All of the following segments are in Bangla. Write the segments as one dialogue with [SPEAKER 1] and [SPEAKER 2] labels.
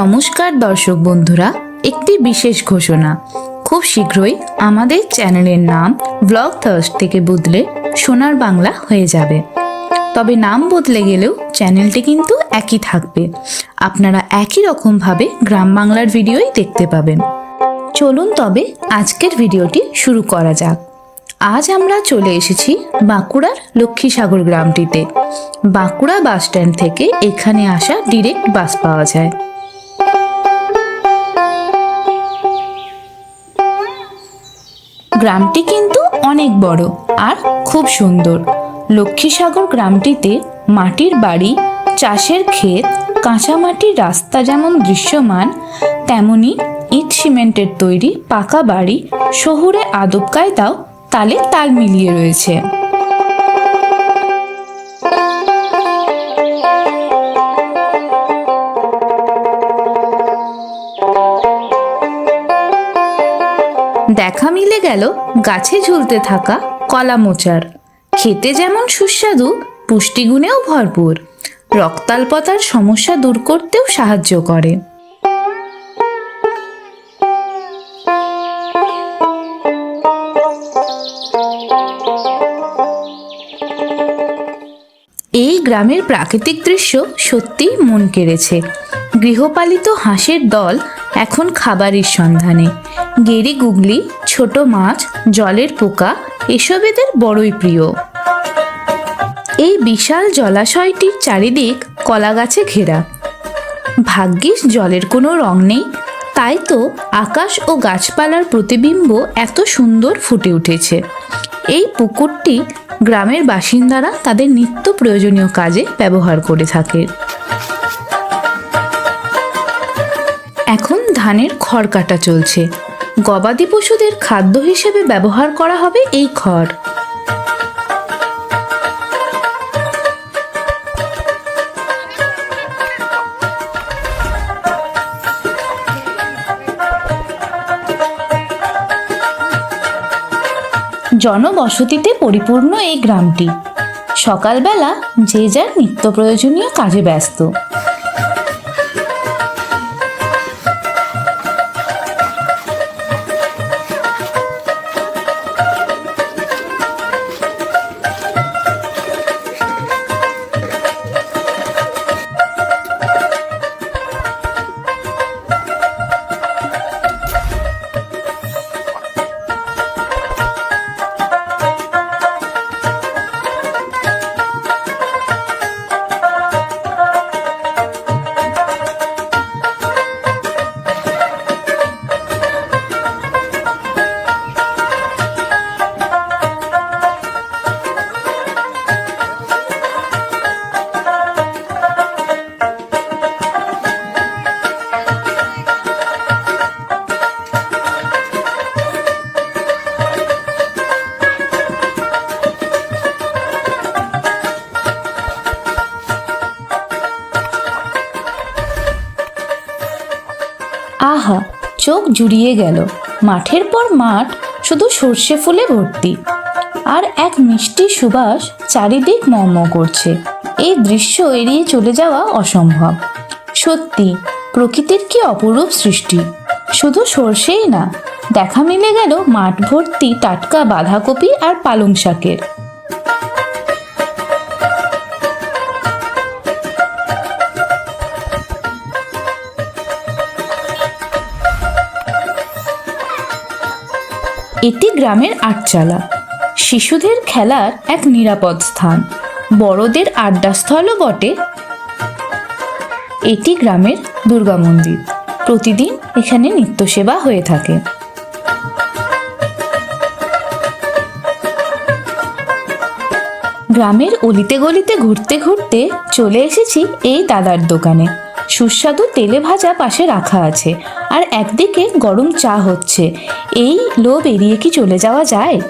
[SPEAKER 1] নমস্কার দর্শক বন্ধুরা, একটি বিশেষ ঘোষণা। খুব শীঘ্রই আমাদের চ্যানেলের নাম ব্লগ থার্স্ট থেকে বদলে সোনার বাংলা হয়ে যাবে। তবে নাম বদলে গেলেও চ্যানেলটি কিন্তু একই থাকবে। আপনারা একই রকমভাবে গ্রাম বাংলার ভিডিওই দেখতে পাবেন। চলুন তবে আজকের ভিডিওটি শুরু করা যাক। আজ আমরা চলে এসেছি বাঁকুড়ার লক্ষ্মীসাগর গ্রামটিতে। বাঁকুড়া বাস স্ট্যান্ড থেকে এখানে আসা ডিরেক্ট বাস পাওয়া যায়। গ্রামটি কিন্তু অনেক বড় আর খুব সুন্দর। লক্ষ্মীসাগর গ্রামটিতে মাটির বাড়ি, চাষের ক্ষেত, কাঁচামাটির রাস্তা যেমন দৃশ্যমান, তেমনি ইট সিমেন্টের তৈরি পাকা বাড়ি শহুরে আদব কায়দাও তালে তাল মিলিয়ে রয়েছে। দেখা মিলে গেল গাছে ঝুলতে থাকা কলা মোচার খেতে যেমন সুস্বাদু, পুষ্টিগুণেও ভরপুর। রক্তাল্পতার সমস্যা দূর করতেও সাহায্য করে। এই গ্রামের প্রাকৃতিক দৃশ্য সত্যিই মন কেড়েছে। গৃহপালিত হাঁসের দল এখন খাবারের সন্ধানে। গেরি গুগলি, ছোট মাছ, জলের পোকা, এসব এদের বড়ই প্রিয়। এই বিশাল জলাশয়টির চারিদিক কলা গাছে ঘেরা। ভাগ্যিস জলের কোনো রং নেই, তাই তো আকাশ ও গাছপালার প্রতিবিম্ব এত সুন্দর ফুটে উঠেছে। এই পুকুরটি গ্রামের বাসিন্দারা তাদের নিত্য প্রয়োজনীয় কাজে ব্যবহার করে থাকে। এখন ধানের খড় কাটা চলছে গবাদি পশুদের খাদ্য হিসেবে ব্যবহার করা হবে এই খড়। জনবসতিতে পরিপূর্ণ এই গ্রামটি। সকালবেলা যে যার নিত্য প্রয়োজনীয় কাজে ব্যস্ত। চোখ জুড়িয়ে গেল। মাঠের পর মাঠ, শুধু সর্ষে ফুলে ভর্তি। আর এক মিষ্টি সুবাস চারিদিক মর্ম করছে। এই দৃশ্য এড়িয়ে চলে যাওয়া অসম্ভব। সত্যি, প্রকৃতির কি অপরূপ সৃষ্টি? শুধু সর্ষেই না, দেখা মিলে গেল মাঠ ভর্তি টাটকা বাঁধাকপি আর পালং শাকের। এটি গ্রামের আটচালা। শিশুদের খেলার এক নিরাপদ স্থান। বড়দের আড্ডাস্থলও বটে। এটি গ্রামের দুর্গা মন্দির। প্রতিদিন এখানে নিত্য সেবা হয়ে থাকে। গ্রামের অলিতে গলিতে ঘুরতে ঘুরতে চলে এসেছি এই দাদার দোকানে। সুস্বাদু তেলে ভাজা পাশে রাখা আছে। আর একদিকে গরম চা হচ্ছে। এই লোভ এড়িয়ে কি চলে যাওয়া যায়?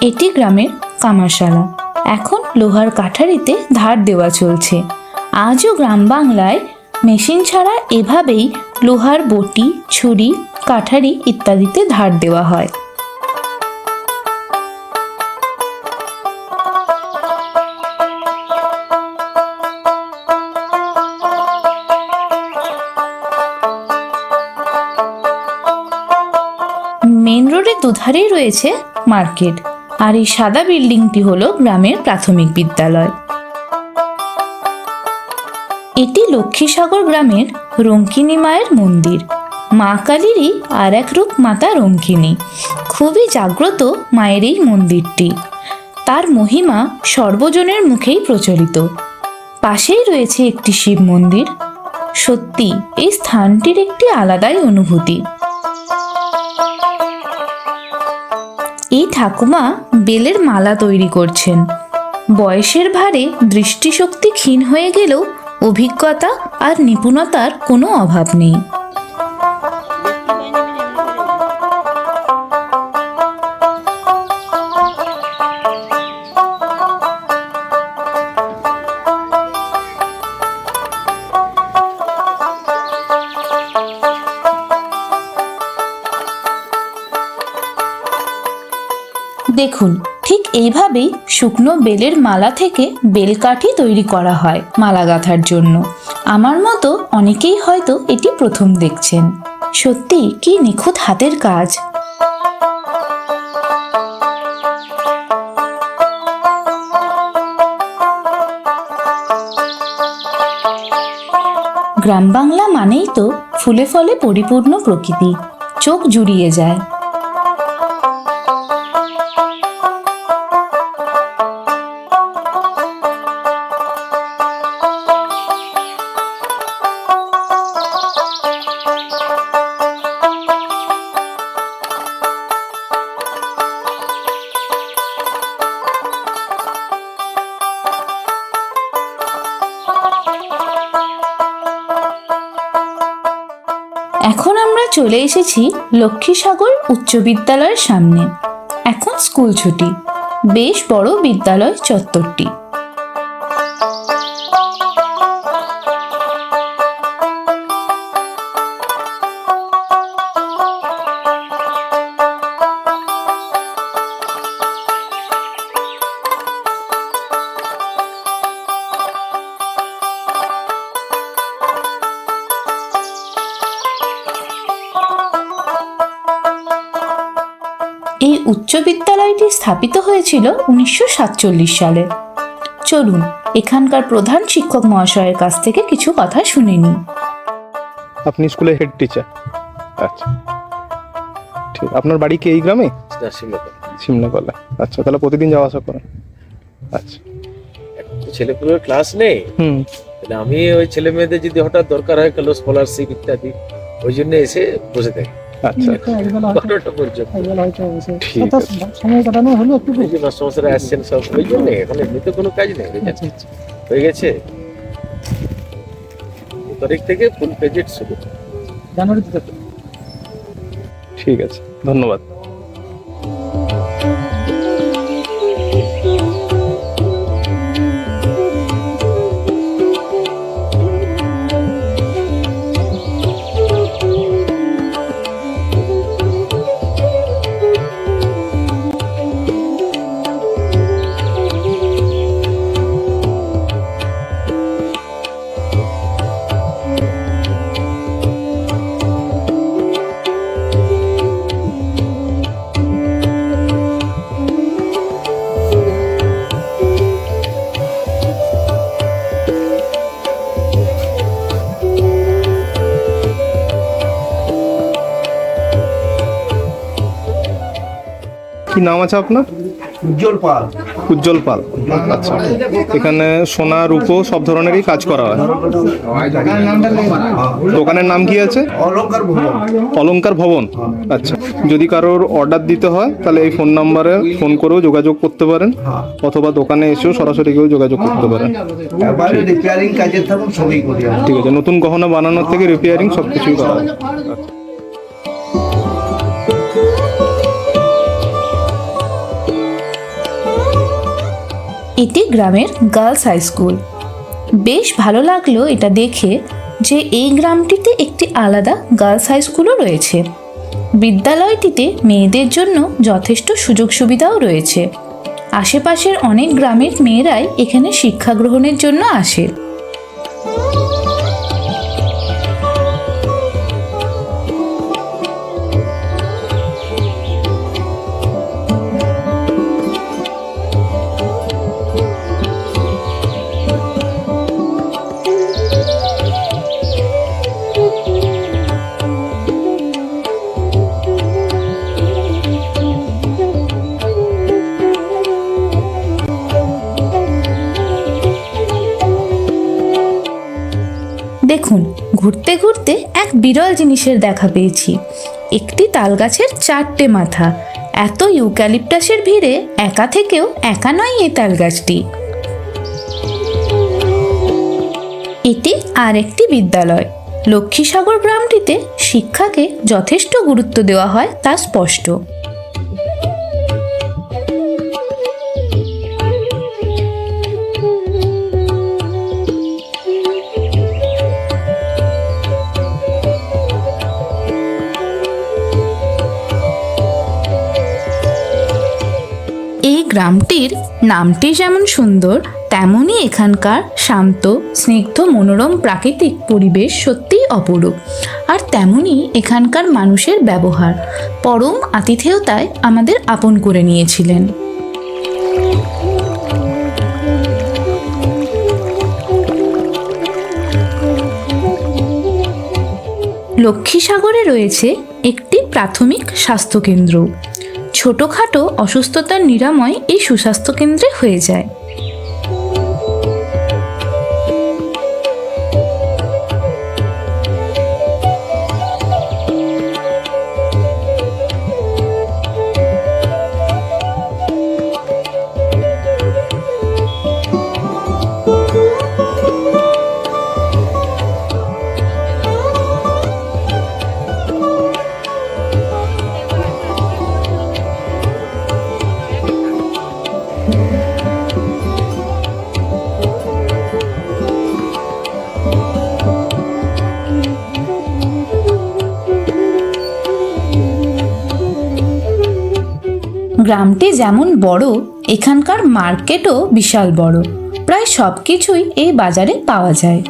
[SPEAKER 1] এটি গ্রামের কামারশালা। এখন লোহার কাঠারিতে ধার দেওয়া চলছে। আজও গ্রাম বাংলায় মেশিন ছাড়া এভাবেই লোহার বটি, ছুরি, কাঠারি ইত্যাদিতে ধার দেওয়া হয়। মেন রোডের দুধারেই রয়েছে মার্কেট, আর এই সাদা বিল্ডিংটি হলো গ্রামের প্রাথমিক বিদ্যালয়। এটি লক্ষ্মীসাগর গ্রামের রঙ্কিনী মায়ের মন্দির। মা কালীরই আর এক রূপ মাতা রঙ্কিনী। খুবই জাগ্রত মায়ের এই মন্দিরটি। তার মহিমা সর্বজনের মুখেই প্রচলিত। পাশেই রয়েছে একটি শিব মন্দির। সত্যি, এই স্থানটির একটি আলাদাই অনুভূতি। এই ঠাকুমা বেলের মালা তৈরি করছেন। বয়সের ভারে দৃষ্টিশক্তি ক্ষীণ হয়ে গেলেও অভিজ্ঞতা আর নিপুণতার কোনো অভাব নেই। দেখুন ঠিক এইভাবেই শুকনো বেলের মালা থেকে বেলকাঠি তৈরি করা হয় মালা গাঁথার জন্য। আমার মতো অনেকেই হয়তো এটি প্রথম দেখছেন। সত্যি কি নিখুঁত হাতের কাজ? গ্রাম বাংলা মানেই তো ফুলে ফলে পরিপূর্ণ প্রকৃতি। চোখ জুড়িয়ে যায়। এখন আমরা চলে এসেছি লক্ষ্মীসাগর উচ্চ বিদ্যালয়ের সামনে। এখন স্কুল ছুটি। বেশ বড় বিদ্যালয় চত্বরটি। হয়েছিল উনিশশো সাতচল্লিশ সালে। চলুন এখানকার প্রধান শিক্ষক মহাশয়ের কাছ থেকে কিছু কথা শুনে নিই।
[SPEAKER 2] আপনি স্কুলের হেড টিচার আচ্ছা। ঠিক আপনার বাড়ি কি এই গ্রামে? সিমলাকলা আচ্ছা তাহলে প্রতিদিন যাওয়া আসা করেন। আচ্ছা।
[SPEAKER 3] ছেলেপুলের ক্লাস নেই?
[SPEAKER 2] হুম।
[SPEAKER 3] তাহলে আমি ওই ছেলে মেয়েদের যদি হঠাৎ দরকার হয় কালো স্কলারশিপ ইত্যাদি ওই জন্য এসে বসে থাকি।
[SPEAKER 2] আচ্ছা
[SPEAKER 3] পর্যন্ত
[SPEAKER 2] ঠিক
[SPEAKER 4] কথা সময় কাটানো হলো একটু
[SPEAKER 3] আসছেন সব ওই জন্য এখন এমনিতে কোনো কাজ নেই?
[SPEAKER 4] আচ্ছা আচ্ছা।
[SPEAKER 3] হয়ে গেছে? দু তারিখ থেকে ফুল পেজেট শুরু।
[SPEAKER 4] জানুয়ারি
[SPEAKER 2] ঠিক আছে ধন্যবাদ। কি নাম আছে আপনার?
[SPEAKER 5] উজ্জ্বল পাল।
[SPEAKER 2] উজ্জ্বল পাল। আচ্ছা। এখানে সোনা রূপো সব ধরনেরই কাজ করা হয়। দোকানের নাম কি আছে?
[SPEAKER 5] অলঙ্কার ভবন।
[SPEAKER 2] অলংকার ভবন। আচ্ছা। যদি কারোর অর্ডার দিতে হয় তাহলে এই ফোন নাম্বারে ফোন করেও যোগাযোগ করতে পারেন অথবা দোকানে এসেও সরাসরি গিয়েও যোগাযোগ করতে পারেন। ঠিক আছে। নতুন গহনা বানানোর থেকে রিপেয়ারিং সব কিছুই করা হয়।
[SPEAKER 1] এটি গ্রামের গার্লস হাই স্কুল। বেশ ভালো লাগল এটা দেখে যে এই গ্রামটিতে একটি আলাদা গার্লস হাই স্কুলও রয়েছে। বিদ্যালয়টিতে মেয়েদের জন্য যথেষ্ট সুযোগ সুবিধাও রয়েছে। আশেপাশের অনেক গ্রামের মেয়েরাই এখানে শিক্ষা গ্রহণের জন্য আসে। দেখুন, ঘুরতে ঘুরতে এক বিরল জিনিসের দেখা পেয়েছি। একটি তালগাছের চারটে মাথা। এত ইউক্যালিপটাসের ভিড়ে একা থেকেও একা নয় এই তালগাছটি। এটি আর একটি বিদ্যালয়। লক্ষ্মীসাগর গ্রামটিতে শিক্ষাকে যথেষ্ট গুরুত্ব দেওয়া হয় তা স্পষ্ট। গ্রামটির নামটি যেমন সুন্দর তেমনই এখানকার শান্ত, স্নিগ্ধ, মনোরম প্রাকৃতিক পরিবেশ সত্যিই অপরূপ। আর তেমনই এখানকার মানুষের ব্যবহার। পরম আতিথেয়তায় আমাদের আপন করে নিয়েছিলেন। লক্ষ্মীসাগরে রয়েছে একটি প্রাথমিক স্বাস্থ্যকেন্দ্র। ছোটোখাটো অসুস্থতার নিরাময় এই সুস্বাস্থ্য কেন্দ্রে হয়ে যায়। গ্রামটি যেমন বড় এখানকার মার্কেটও বিশাল বড়। প্রায় সব কিছুই এই বাজারে পাওয়া যায়।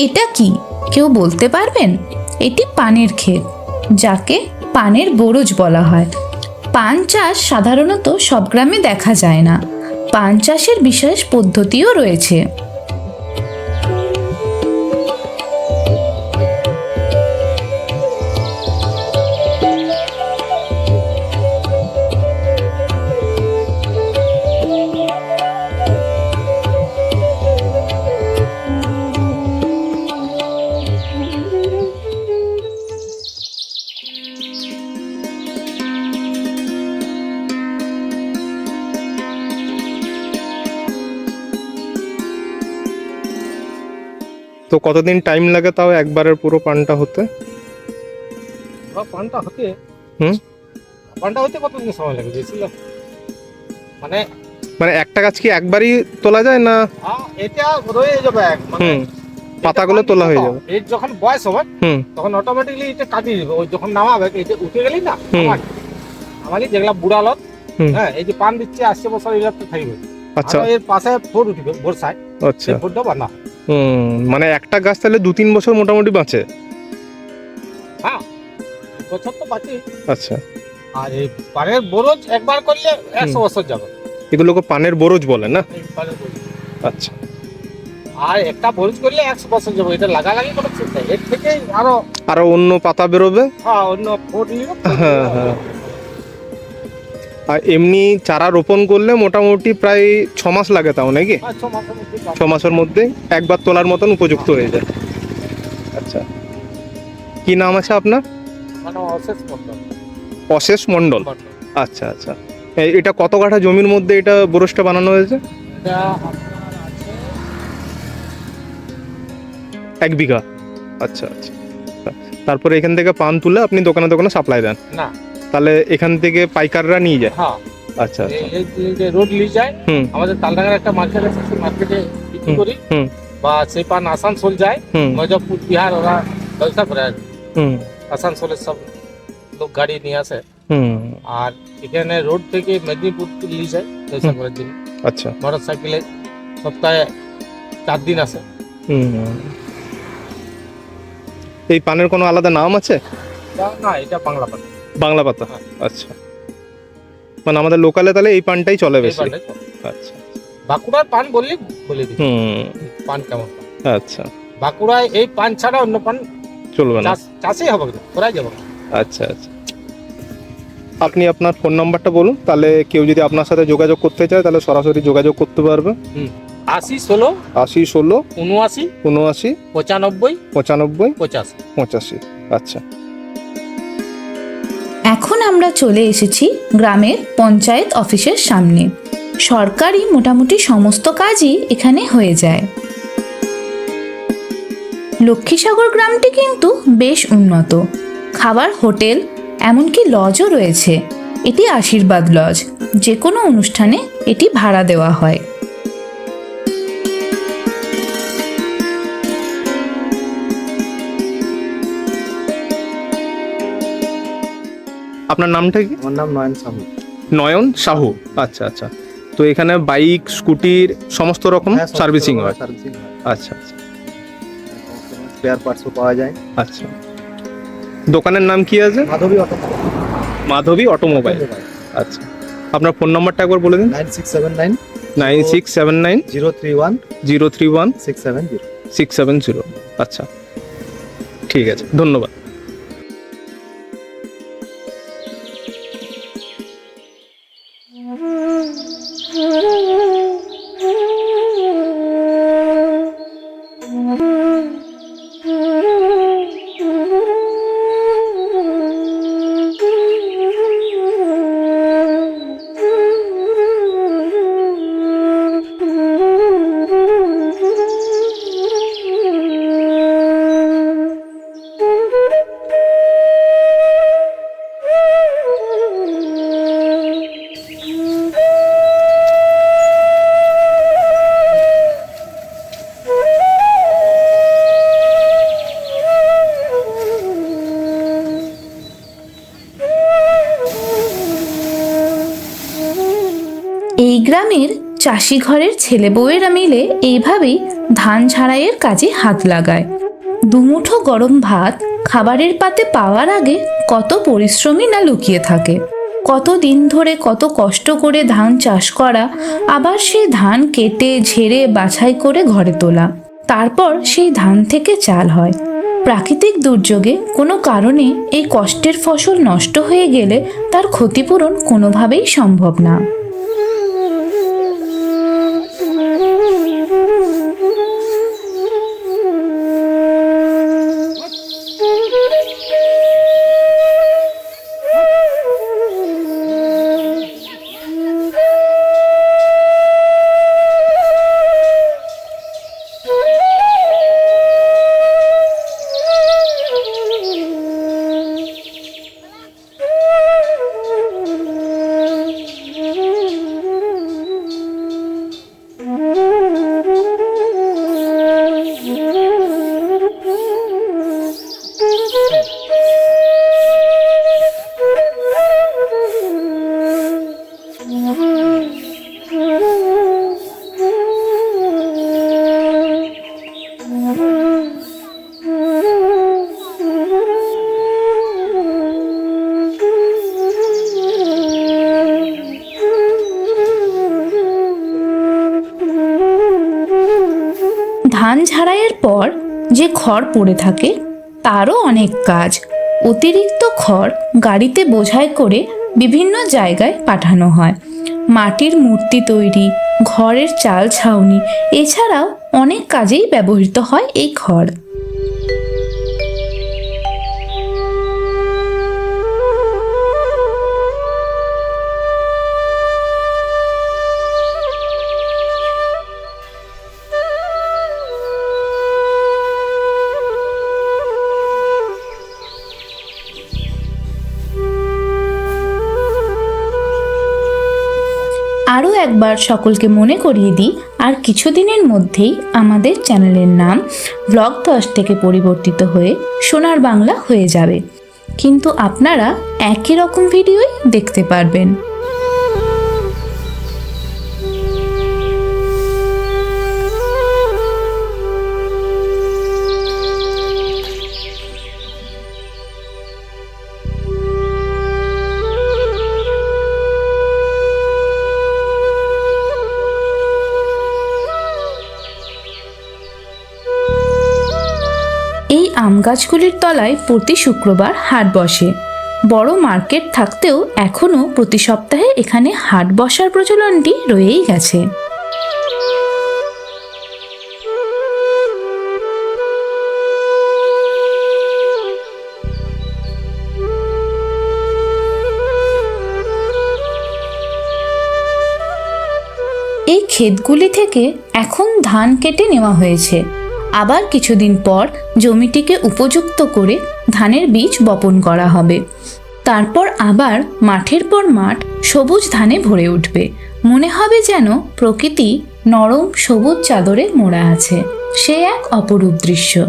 [SPEAKER 1] এটা কি? কেউ বলতে পারবেন? এটি পানের ক্ষেত, যাকে পানের বরজ বলা হয়। পান চাষ সাধারণত সব গ্রামে দেখা যায় না। পান চাষের বিশেষ পদ্ধতিও রয়েছে।
[SPEAKER 2] তো কতদিন টাইম লাগে তাও একবারের পুরো পানটা হতে?
[SPEAKER 3] পানটা হতে।
[SPEAKER 2] হুম?
[SPEAKER 3] পানটা হতে কতদিন সময় লাগে বেশি মানে
[SPEAKER 2] মানে একটা গাছ কি একবারই তোলা যায় না?
[SPEAKER 3] এটা রয়ে যাবে এক মানে
[SPEAKER 2] পাতাগুলো তোলা হয়ে যাবে।
[SPEAKER 3] এর যখন বয়স হবে
[SPEAKER 2] হুম।
[SPEAKER 3] তখন অটোমেটিকলি এটা কাটিয়ে যাবে ওই যখন নামাবে এটা উঠে গেলি না আমারই যেগুলা বুড়া লত হ্যাঁ এই যে পান দিচ্ছে আসছে বছর এগুলা তো থাকবে।
[SPEAKER 2] আচ্ছা।
[SPEAKER 3] এর পাশে ফোর উঠবে বর্ষায়।
[SPEAKER 2] আচ্ছা।
[SPEAKER 3] ফোরটা বানা
[SPEAKER 2] মানে একটা গাছ তাহলে দু তিন বছর মোটামুটি বাঁচে।
[SPEAKER 3] হ্যাঁ বছর তো বাঁচি
[SPEAKER 2] আচ্ছা।
[SPEAKER 6] আর এই পানের বরজ একবার করলে একশো বছর যাবে।
[SPEAKER 2] এগুলোকে পানের বরজ বলে না। আচ্ছা।
[SPEAKER 6] আর একটা বরজ করলে একশো বছর যাবে এটা লাগালাগি কোনো নাই। এর থেকে আরও
[SPEAKER 2] আরও অন্য পাতা বেরোবে?
[SPEAKER 6] হ্যাঁ অন্য ফোট
[SPEAKER 2] হ্যাঁ, হ্যাঁ। আর এমনি চারা রোপণ করলে মোটামুটি প্রায় ছ মাস লাগে তাও নাকি?
[SPEAKER 6] হ্যাঁ, ছ মধ্যে
[SPEAKER 2] ছ মাসের মধ্যে একবার তোলার মতন উপযুক্ত হয়ে যায়। আচ্ছা। কি নাম আছে আপনার?
[SPEAKER 6] অশেষ মন্ডল
[SPEAKER 2] মণ্ডল। আচ্ছা আচ্ছা। এটা কত কাঠা জমির মধ্যে এটা বরসটা বানানো হয়েছে? এক বিঘা। আচ্ছা আচ্ছা। তারপরে এখান থেকে পান তুলে আপনি দোকানে দোকানে সাপ্লাই দেন।
[SPEAKER 6] না।
[SPEAKER 2] তাহলে এখান থেকে পাইকাররা নিয়ে যায়।
[SPEAKER 6] হ্যাঁ।
[SPEAKER 2] আচ্ছা আচ্ছা।
[SPEAKER 6] যে রোড নিয়ে যায় আমাদের তালডাঙ্গার একটা মার্কেট আছে সেই মার্কেটে বিক্রি করি। বা সেই পান আসানসোল যায়
[SPEAKER 2] হুম।
[SPEAKER 6] মজফপুর বিহার ওরা ব্যবসা করে আর। আসানসোলের সব লোক গাড়ি নিয়ে আসে। আর এখানে রোড থেকে মেদিনীপুর নিয়ে যায় ব্যবসা করার জন্য।
[SPEAKER 2] আচ্ছা।
[SPEAKER 6] মোটর সাইকেলে সপ্তাহে চার দিন আসে।
[SPEAKER 2] এই পানের কোনো আলাদা নাম আছে?
[SPEAKER 6] না এটা বাংলা পান।
[SPEAKER 2] বাংলা পাতা?
[SPEAKER 6] হ্যাঁ।
[SPEAKER 2] আচ্ছা। মানে আমাদের লোকালে তাহলে এই পানটাই চলে বেশি। আচ্ছা।
[SPEAKER 6] বাঁকুড়ার পান বললে বলে দিই
[SPEAKER 2] হুম।
[SPEAKER 6] পান কেমন?
[SPEAKER 2] আচ্ছা।
[SPEAKER 6] বাঁকুড়ায় এই পান ছাড়া অন্য পান
[SPEAKER 2] চলবে না।
[SPEAKER 6] চাষ হবে করাই যাবে
[SPEAKER 2] আচ্ছা আচ্ছা। আপনি আপনার ফোন নাম্বারটা বলুন তাহলে কেউ যদি আপনার সাথে যোগাযোগ করতে চায় তাহলে সরাসরি যোগাযোগ করতে পারবে।
[SPEAKER 6] আশি ষোলো
[SPEAKER 2] আশি ষোলো
[SPEAKER 6] উনআশি
[SPEAKER 2] উনআশি
[SPEAKER 6] পঁচানব্বই
[SPEAKER 2] পঁচানব্বই
[SPEAKER 6] পঁচাশি।
[SPEAKER 2] পঁচাশি। আচ্ছা।
[SPEAKER 1] এখন আমরা চলে এসেছি গ্রামের পঞ্চায়েত অফিসের সামনে। সরকারি মোটামুটি সমস্ত কাজই এখানে হয়ে যায়। লক্ষ্মীসাগর গ্রামটি কিন্তু বেশ উন্নত। খাবার, হোটেল, এমনকি লজও রয়েছে। এটি আশীর্বাদ লজ। যে কোনো অনুষ্ঠানে এটি ভাড়া দেওয়া হয়।
[SPEAKER 2] আপনার নামটা কি?
[SPEAKER 7] আমার নাম নয়ন সাহু।
[SPEAKER 2] নয়ন সাহু। আচ্ছা আচ্ছা। তো এখানে বাইক স্কুটির সমস্ত রকম
[SPEAKER 7] হ্যাঁ,
[SPEAKER 2] সার্ভিসিং হয়?
[SPEAKER 7] সার্ভিসিং হয়।
[SPEAKER 2] আচ্ছা আচ্ছা।
[SPEAKER 7] স্পেয়ার পার্টসও পাওয়া যায়।
[SPEAKER 2] আচ্ছা। দোকানের নাম কি আছে?
[SPEAKER 7] Madhabi auto
[SPEAKER 2] Madhabi automobile. আচ্ছা। আপনার ফোন নাম্বারটা একবার বলে দিন।
[SPEAKER 7] Nine six seven nine.
[SPEAKER 2] Nine six seven nine.
[SPEAKER 7] Zero three one.
[SPEAKER 2] Zero three one.
[SPEAKER 7] Six seven zero.
[SPEAKER 2] Six seven zero. আচ্ছা। ঠিক আছে। ধন্যবাদ।
[SPEAKER 1] এই গ্রামের চাষি ঘরের ছেলে বউয়েরা মিলে এইভাবেই ধান ঝাড়াইয়ের কাজে হাত লাগায়। দুমুঠো গরম ভাত খাবারের পাতে পাওয়ার আগে কত পরিশ্রমী না লুকিয়ে থাকে। কত দিন ধরে কত কষ্ট করে ধান চাষ করা, আবার সেই ধান কেটে, ঝেড়ে, বাছাই করে ঘরে তোলা। তারপর সেই ধান থেকে চাল হয়। প্রাকৃতিক দুর্যোগে কোনো কারণে এই কষ্টের ফসল নষ্ট হয়ে গেলে তার ক্ষতিপূরণ কোনোভাবেই সম্ভব না। পড়ে থাকে, তারও অনেক কাজ। অতিরিক্ত খড় গাড়িতে বোঝাই করে বিভিন্ন জায়গায় পাঠানো হয়। মাটির মূর্তি তৈরি, ঘরের চাল ছাউনি, এছাড়াও অনেক কাজেই ব্যবহৃত হয় এই খড়। একবার সকলকে মনে করিয়ে দিই, আর কিছুদিনের মধ্যেই আমাদের চ্যানেলের নাম ব্লগ দশ থেকে পরিবর্তিত হয়ে সোনার বাংলা হয়ে যাবে। কিন্তু আপনারা একই রকম ভিডিওই দেখতে পারবেন। গাছগুলির তলায় প্রতি শুক্রবার হাট বসে। বড় মার্কেট থাকতেও এখনও প্রতি সপ্তাহে এখানে হাট বসার প্রচলনটি রয়েই গেছে। এই ক্ষেতগুলি থেকে এখন ধান কেটে নেওয়া হয়েছে। আবার কিছুদিন পর জমিটিকে উপযুক্ত করে ধানের বীজ বপন করা হবে। তারপর আবার মাঠের পর মাঠ সবুজ ধানে ভরে উঠবে। মনে হবে যেন প্রকৃতি নরম সবুজ চাদরে মোড়া আছে। সে এক অপরূপ দৃশ্য।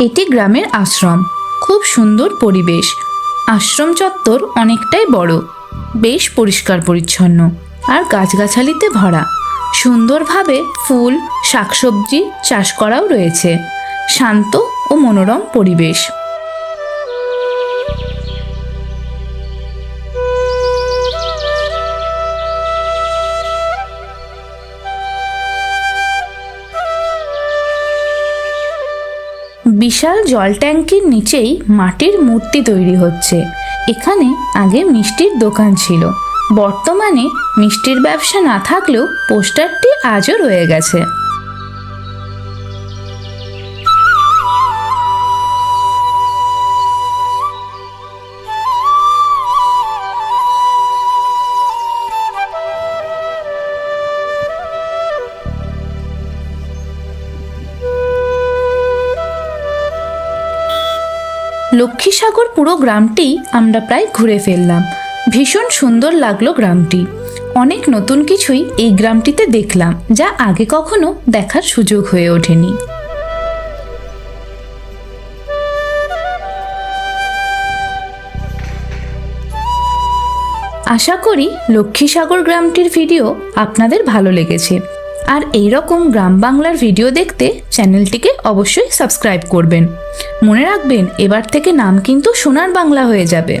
[SPEAKER 1] এটি গ্রামের আশ্রম। খুব সুন্দর পরিবেশ। আশ্রম চত্বর অনেকটাই বড়। বেশ পরিষ্কার পরিচ্ছন্ন আর গাছগাছালিতে ভরা। সুন্দরভাবে ফুল, শাকসবজি চাষ করাও রয়েছে। শান্ত ও মনোরম পরিবেশ। বিশাল জল ট্যাঙ্কির নিচেই মাটির মূর্তি তৈরি হচ্ছে। এখানে আগে মিষ্টির দোকান ছিল। বর্তমানে মিষ্টির ব্যবসা না থাকলেও পোস্টারটি আজও রয়ে গেছে। লক্ষ্মীসাগর পুরো গ্রামটি আমরা প্রায় ঘুরে ফেললাম। ভীষণ সুন্দর লাগল গ্রামটি। অনেক নতুন কিছুই এই গ্রামটিতে দেখলাম, যা আগে কখনো দেখার সুযোগ হয়ে ওঠেনি। আশা করি লক্ষ্মীসাগর গ্রামটির ভিডিও আপনাদের ভালো লেগেছে। আর এইরকম গ্রাম বাংলার ভিডিও দেখতে চ্যানেলটিকে অবশ্যই সাবস্ক্রাইব করবেন। মনে রাখবেন, এবার থেকে নাম কিন্তু সোনার বাংলা হয়ে যাবে।